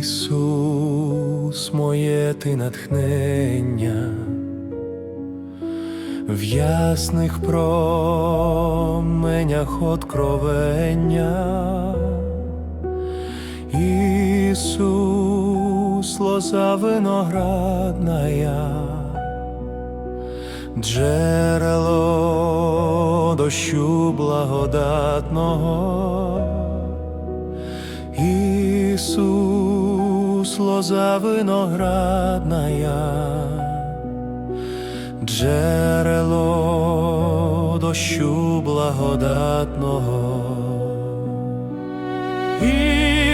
Ісус, моє ти натхнення, в ясних променях откровення. Ісус, лоза виноградная, джерело дощу благодатного. Ісус, лоза виноградная, джерело дощу благодатного.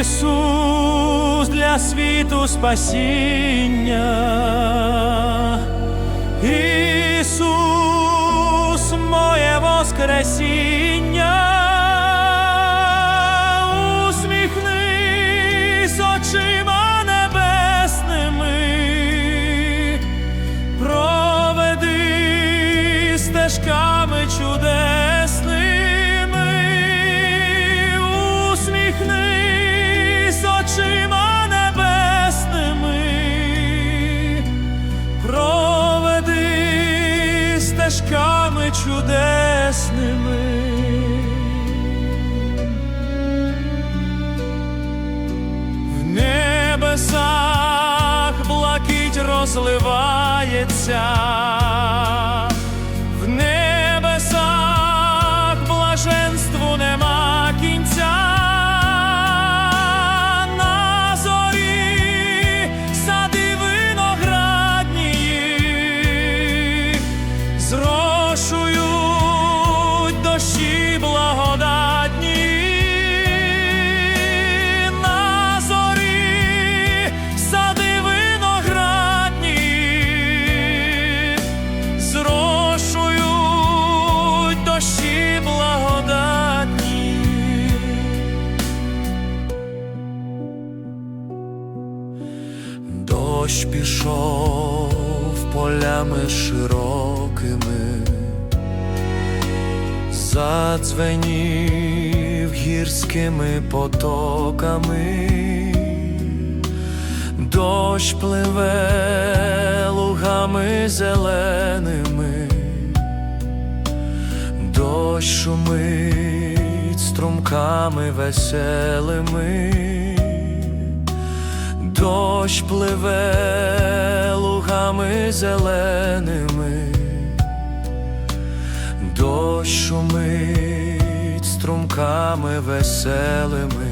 Ісус для світу спасіння. Ісус, моє воскресіння. Стежками чудесними, усміхнись очима небесними, проведи стежками чудесними. В небесах блакить розливається, Дощ пішов полями широкими, задзвенів гірськими потоками, дощ пливе лугами зеленими, дощ шумить струмками веселими. Дощ пливе лугами зеленими, дощ шумить струмками веселими,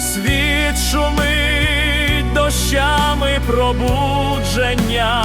світ шумить дощами пробудження,